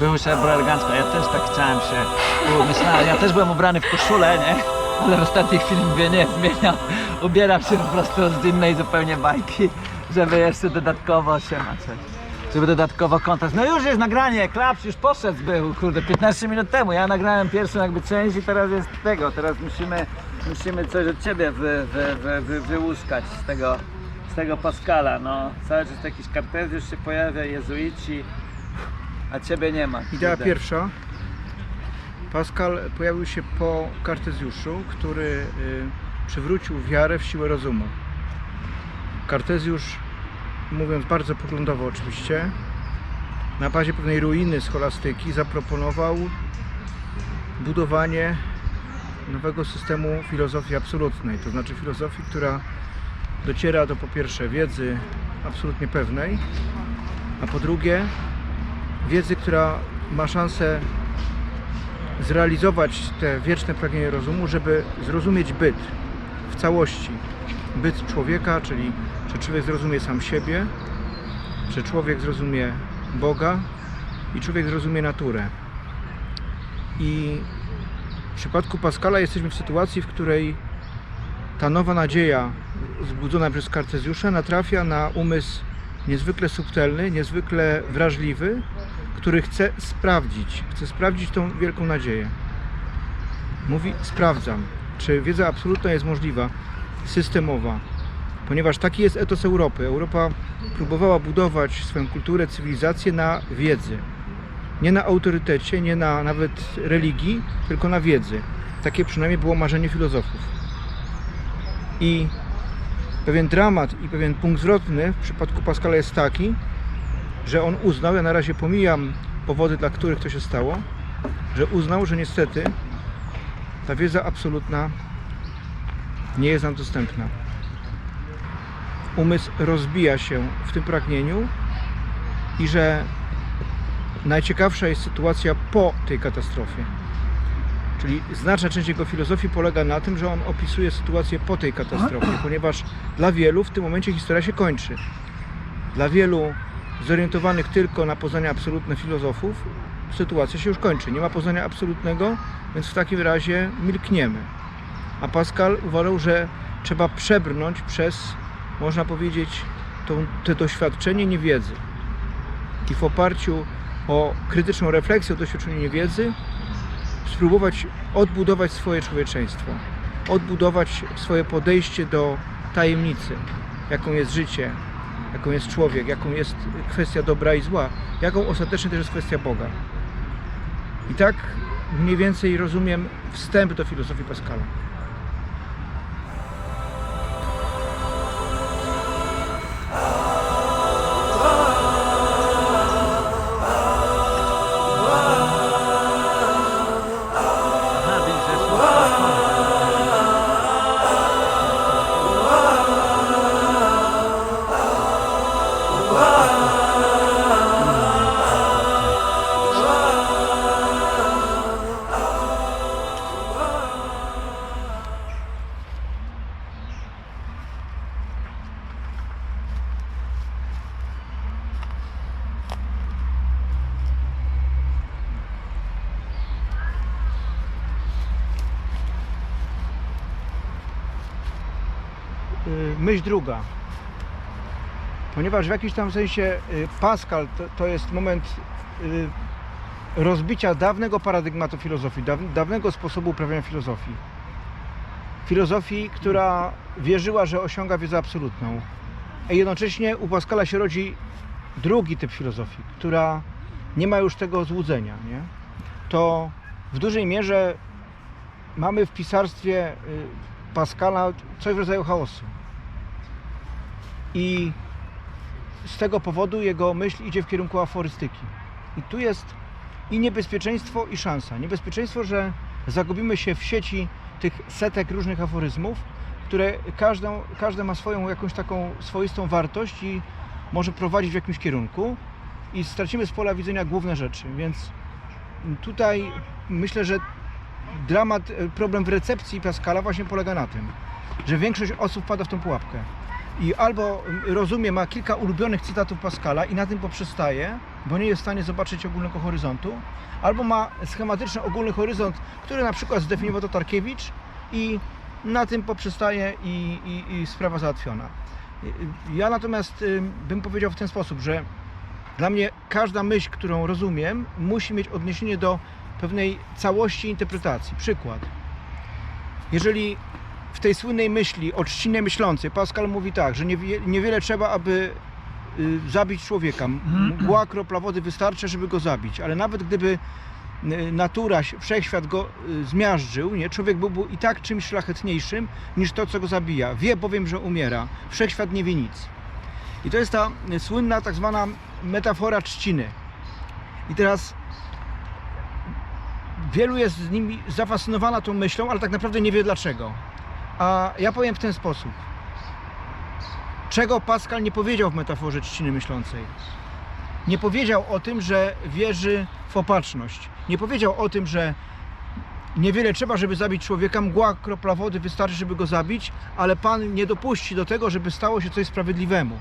No, się było elegancko. Ja też tak chciałem się. Myślałem, ja też byłem ubrany w koszulę, nie? Ale w ostatniej chwili mówię, nie, zmieniam. Ubieram się po prostu z innej zupełnie bajki, żeby jeszcze dodatkowo się maczeć. Żeby dodatkowo kontakt. No już jest nagranie, klaps już poszedł był, kurde, 15 minut temu. Ja nagrałem pierwszą jakby część i teraz jest tego. Teraz musimy, musimy coś od ciebie wy, wy, wy, wy, wyłuskać z tego, z tego Pascala. No, cały czas jakiś kartezjusz się pojawia, jezuici, a ciebie nie ma. Idea kurde. pierwsza. Pascal pojawił się po Kartezjuszu, który y, przywrócił wiarę w siłę rozumu. Kartezjusz, mówiąc bardzo poglądowo oczywiście, na bazie pewnej ruiny scholastyki zaproponował budowanie nowego systemu filozofii absolutnej, to znaczy filozofii, która dociera do po pierwsze wiedzy absolutnie pewnej, a po drugie wiedzy, która ma szansę zrealizować te wieczne pragnienie rozumu, żeby zrozumieć byt w całości. Byt człowieka, czyli że człowiek zrozumie sam siebie, że człowiek zrozumie Boga? I człowiek zrozumie naturę. I w przypadku Pascala jesteśmy w sytuacji, w której ta nowa nadzieja zbudzona przez Kartezjusza natrafia na umysł niezwykle subtelny, niezwykle wrażliwy, który chce sprawdzić, chce sprawdzić tą wielką nadzieję. Mówi, sprawdzam, czy wiedza absolutna jest możliwa, systemowa, ponieważ taki jest etos Europy. Europa próbowała budować swoją kulturę, cywilizację na wiedzy. Nie na autorytecie, nie na nawet religii, tylko na wiedzy. Takie przynajmniej było marzenie filozofów. I pewien dramat i pewien punkt zwrotny w przypadku Pascala jest taki, że on uznał, ja na razie pomijam powody, dla których to się stało, że uznał, że niestety ta wiedza absolutna nie jest nam dostępna. Umysł rozbija się w tym pragnieniu i że najciekawsza jest sytuacja po tej katastrofie. Czyli znaczna część jego filozofii polega na tym, że on opisuje sytuację po tej katastrofie, ponieważ dla wielu w tym momencie historia się kończy. Dla wielu zorientowanych tylko na poznanie absolutne filozofów, sytuacja się już kończy. Nie ma poznania absolutnego, więc w takim razie milkniemy. A Pascal uważał, że trzeba przebrnąć przez, można powiedzieć, tą, to doświadczenie niewiedzy. I w oparciu o krytyczną refleksję o doświadczeniu niewiedzy spróbować odbudować swoje człowieczeństwo, odbudować swoje podejście do tajemnicy, jaką jest życie, jaką jest człowiek, jaką jest kwestia dobra i zła, jaką ostatecznie też jest kwestia Boga. I tak mniej więcej rozumiem wstęp do filozofii Pascala. Myśl druga. Ponieważ w jakimś tam sensie y, Pascal to, to jest moment y, rozbicia dawnego paradygmatu filozofii, daw- dawnego sposobu uprawiania filozofii. Filozofii, która wierzyła, że osiąga wiedzę absolutną. A jednocześnie u Pascala się rodzi drugi typ filozofii, która nie ma już tego złudzenia. Nie? To w dużej mierze mamy w pisarstwie y, Pascala coś w rodzaju chaosu. I z tego powodu jego myśl idzie w kierunku aforystyki. I tu jest i niebezpieczeństwo, i szansa. Niebezpieczeństwo, że zagubimy się w sieci tych setek różnych aforyzmów, które każdą, każde ma swoją jakąś taką swoistą wartość i może prowadzić w jakimś kierunku i stracimy z pola widzenia główne rzeczy. Więc tutaj myślę, że dramat, problem w recepcji Pascala właśnie polega na tym, że większość osób pada w tą pułapkę. I albo rozumie, ma kilka ulubionych cytatów Pascala i na tym poprzestaje, bo nie jest w stanie zobaczyć ogólnego horyzontu, albo ma schematyczny ogólny horyzont, który na przykład zdefiniował to Tarkiewicz i na tym poprzestaje i, i, i sprawa załatwiona. Ja natomiast y, bym powiedział w ten sposób, że dla mnie każda myśl, którą rozumiem, musi mieć odniesienie do pewnej całości interpretacji. Przykład. Jeżeli w tej słynnej myśli o trzcinie myślącej Pascal mówi tak, że niewie- niewiele trzeba, aby y, zabić człowieka. Mhm. Mgła, kropla wody wystarczy, żeby go zabić. Ale nawet gdyby y, natura, wszechświat go y, zmiażdżył, nie? człowiek byłby i tak czymś szlachetniejszym niż to, co go zabija. Wie bowiem, że umiera. Wszechświat nie wie nic. I to jest ta słynna tak zwana metafora trzciny. I teraz wielu jest z nimi zafascynowana tą myślą, ale tak naprawdę nie wie dlaczego. A ja powiem w ten sposób. Czego Pascal nie powiedział w metaforze trzciny myślącej? Nie powiedział o tym, że wierzy w opatrzność. Nie powiedział o tym, że niewiele trzeba, żeby zabić człowieka. Mgła, kropla wody wystarczy, żeby go zabić, ale Pan nie dopuści do tego, żeby stało się coś sprawiedliwemu.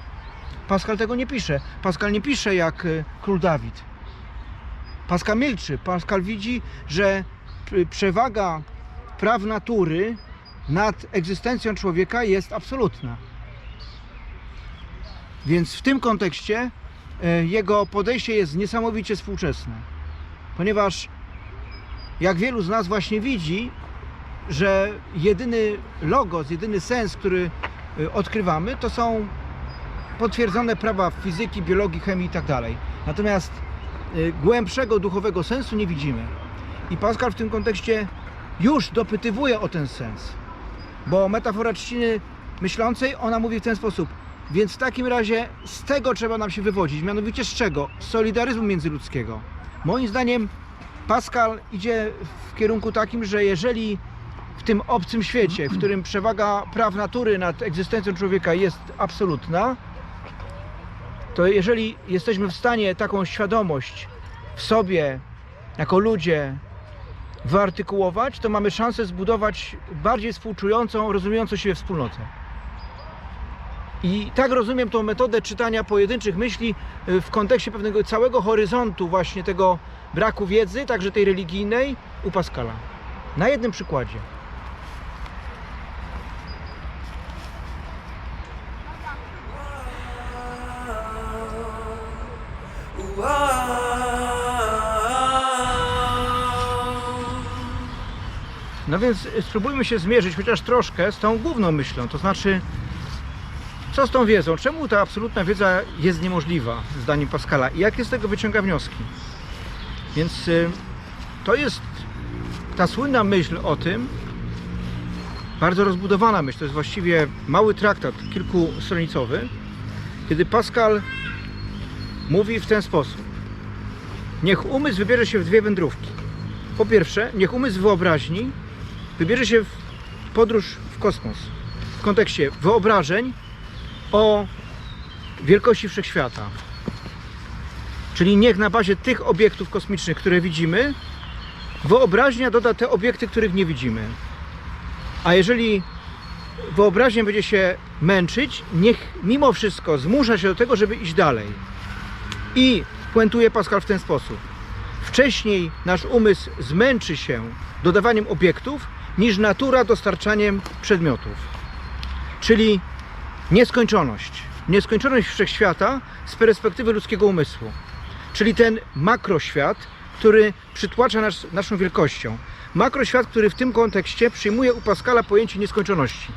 Pascal tego nie pisze. Pascal nie pisze jak y, król Dawid. Pascal milczy. Pascal widzi, że p- przewaga praw natury nad egzystencją człowieka jest absolutna. Więc w tym kontekście e, jego podejście jest niesamowicie współczesne. Ponieważ jak wielu z nas właśnie widzi, że jedyny logos, jedyny sens, który e, odkrywamy, to są potwierdzone prawa fizyki, biologii, chemii i tak. Natomiast y, głębszego duchowego sensu nie widzimy. I Pascal w tym kontekście już dopytywuje o ten sens. Bo metafora trzciny myślącej, ona mówi w ten sposób. Więc w takim razie z tego trzeba nam się wywodzić. Mianowicie z czego? Z solidaryzmu międzyludzkiego. Moim zdaniem Pascal idzie w kierunku takim, że jeżeli w tym obcym świecie, w którym przewaga praw natury nad egzystencją człowieka jest absolutna, to jeżeli jesteśmy w stanie taką świadomość w sobie, jako ludzie, wyartykułować, to mamy szansę zbudować bardziej współczującą, rozumiejącą siebie wspólnotę. I tak rozumiem tą metodę czytania pojedynczych myśli y, w kontekście pewnego całego horyzontu właśnie tego braku wiedzy, także tej religijnej u Pascala. Na jednym przykładzie. No więc spróbujmy się zmierzyć chociaż troszkę z tą główną myślą, to znaczy co z tą wiedzą? Czemu ta absolutna wiedza jest niemożliwa, zdaniem Pascala? I jakie z tego wyciąga wnioski? Więc y, to jest ta słynna myśl o tym, bardzo rozbudowana myśl, to jest właściwie mały traktat, kilkustronicowy, kiedy Pascal mówi w ten sposób. Niech umysł wybierze się w dwie wędrówki. Po pierwsze, niech umysł wyobraźni wybierze się w podróż w kosmos. W kontekście wyobrażeń o wielkości wszechświata. Czyli niech na bazie tych obiektów kosmicznych, które widzimy, wyobraźnia doda te obiekty, których nie widzimy. A jeżeli wyobraźnia będzie się męczyć, niech mimo wszystko zmusza się do tego, żeby iść dalej. I puentuje Pascal w ten sposób. Wcześniej nasz umysł zmęczy się dodawaniem obiektów, niż natura dostarczaniem przedmiotów. Czyli nieskończoność. Nieskończoność wszechświata z perspektywy ludzkiego umysłu. Czyli ten makroświat, który przytłacza nas, naszą wielkością. Makroświat, który w tym kontekście przyjmuje u Pascala pojęcie nieskończoności.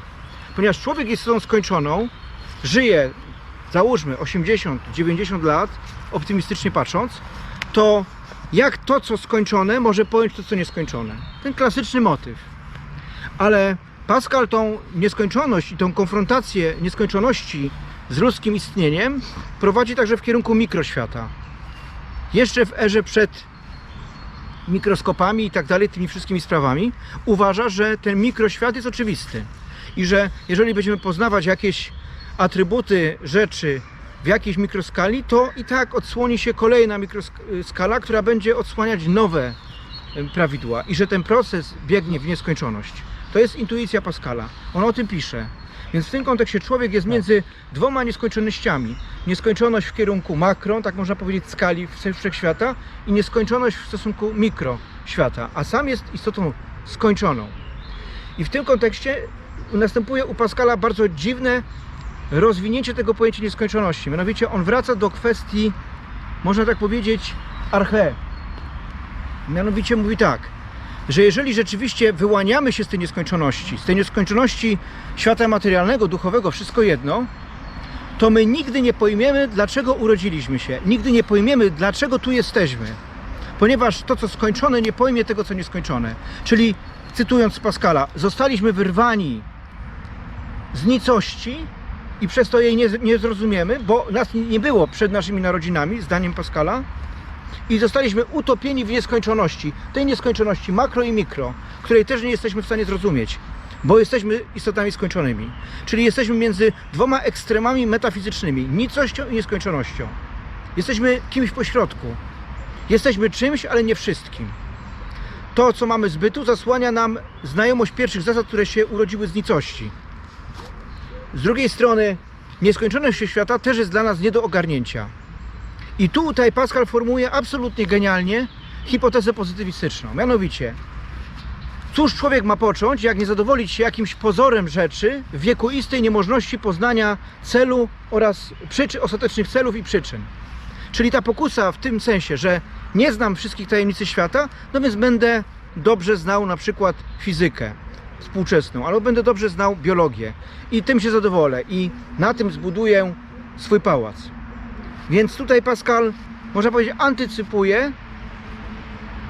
Ponieważ człowiek jest istotą skończoną, żyje, załóżmy, 80-90 lat, optymistycznie patrząc, to jak to, co skończone, może pojąć to, co nieskończone. Ten klasyczny motyw. Ale Pascal tą nieskończoność i tą konfrontację nieskończoności z ludzkim istnieniem prowadzi także w kierunku mikroświata. Jeszcze w erze przed mikroskopami i tak dalej, tymi wszystkimi sprawami, uważa, że ten mikroświat jest oczywisty. I że jeżeli będziemy poznawać jakieś atrybuty rzeczy w jakiejś mikroskali, to i tak odsłoni się kolejna mikroskala, która będzie odsłaniać nowe prawidła i że ten proces biegnie w nieskończoność. To jest intuicja Pascala. On o tym pisze. Więc w tym kontekście człowiek jest między dwoma nieskończonościami. Nieskończoność w kierunku makro, tak można powiedzieć, skali wszechświata i nieskończoność w stosunku mikro świata, a sam jest istotą skończoną. I w tym kontekście następuje u Pascala bardzo dziwne rozwinięcie tego pojęcia nieskończoności. Mianowicie on wraca do kwestii, można tak powiedzieć, arche. Mianowicie mówi tak, że jeżeli rzeczywiście wyłaniamy się z tej nieskończoności, z tej nieskończoności świata materialnego, duchowego, wszystko jedno, to my nigdy nie pojmiemy, dlaczego urodziliśmy się. Nigdy nie pojmiemy, dlaczego tu jesteśmy. Ponieważ to, co skończone, nie pojmie tego, co nieskończone. Czyli, cytując Pascala, zostaliśmy wyrwani z nicości i przez to jej nie, nie zrozumiemy, bo nas nie było przed naszymi narodzinami, zdaniem Pascala, i zostaliśmy utopieni w nieskończoności, tej nieskończoności makro i mikro, której też nie jesteśmy w stanie zrozumieć, bo jesteśmy istotami skończonymi. Czyli jesteśmy między dwoma ekstremami metafizycznymi, nicością i nieskończonością. Jesteśmy kimś pośrodku. Jesteśmy czymś, ale nie wszystkim. To, co mamy z bytu, zasłania nam znajomość pierwszych zasad, które się urodziły z nicości. Z drugiej strony, nieskończoność świata też jest dla nas nie do ogarnięcia. I tutaj Pascal formułuje absolutnie genialnie hipotezę pozytywistyczną. Mianowicie, cóż człowiek ma począć, jak nie zadowolić się jakimś pozorem rzeczy w wiekuistej niemożności poznania celu oraz przyczyn, ostatecznych celów i przyczyn. Czyli ta pokusa w tym sensie, że nie znam wszystkich tajemnicy świata, no więc będę dobrze znał na przykład fizykę współczesną, albo będę dobrze znał biologię i tym się zadowolę i na tym zbuduję swój pałac. Więc tutaj Pascal, można powiedzieć, antycypuje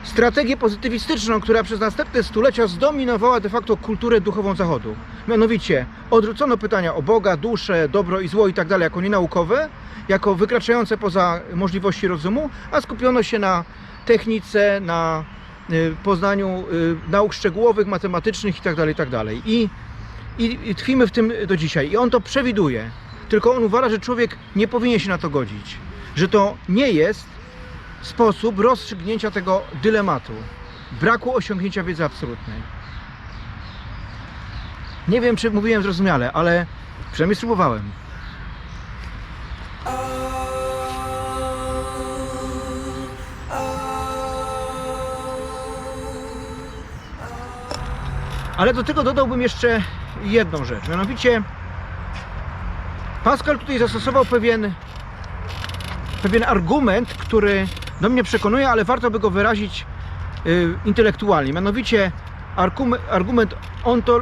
strategię pozytywistyczną, która przez następne stulecia zdominowała de facto kulturę duchową Zachodu. Mianowicie odwrócono pytania o Boga, duszę, dobro i zło i tak jako nienaukowe, jako wykraczające poza możliwości rozumu, a skupiono się na technice, na y, poznaniu y, nauk szczegółowych, matematycznych i tak dalej, i tak. I, i, I tkwimy w tym do dzisiaj. I on to przewiduje. Tylko on uważa, że człowiek nie powinien się na to godzić. Że to nie jest sposób rozstrzygnięcia tego dylematu. Braku osiągnięcia wiedzy absolutnej. Nie wiem, czy mówiłem zrozumiale, ale przynajmniej spróbowałem. Ale do tego dodałbym jeszcze jedną rzecz. Mianowicie Pascal tutaj zastosował pewien, pewien argument, który do mnie przekonuje, ale warto by go wyrazić y, intelektualnie. Mianowicie argument, argument onto,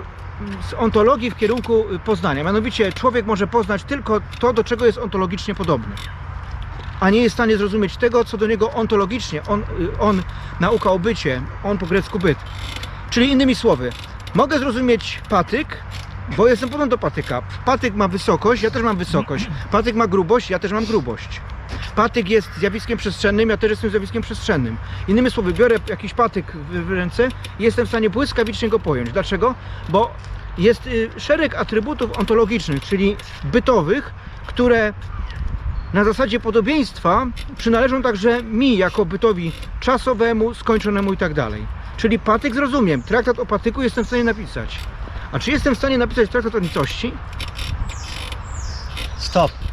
z ontologii w kierunku y, poznania. Mianowicie człowiek może poznać tylko to, do czego jest ontologicznie podobny. A nie jest w stanie zrozumieć tego, co do niego ontologicznie, on, y, on nauka o bycie, on po grecku byt. Czyli innymi słowy, mogę zrozumieć patyk, bo jestem podobny do patyka. Patyk ma wysokość, ja też mam wysokość. Patyk ma grubość, ja też mam grubość. Patyk jest zjawiskiem przestrzennym, ja też jestem zjawiskiem przestrzennym. Innymi słowy, biorę jakiś patyk w, ręce i jestem w stanie błyskawicznie go pojąć. Dlaczego? Bo jest y, szereg atrybutów ontologicznych, czyli bytowych, które na zasadzie podobieństwa przynależą także mi jako bytowi czasowemu, skończonemu i tak dalej. Czyli patyk zrozumiem, traktat o patyku jestem w stanie napisać. A czy jestem w stanie napisać traktat o nicości? Stop.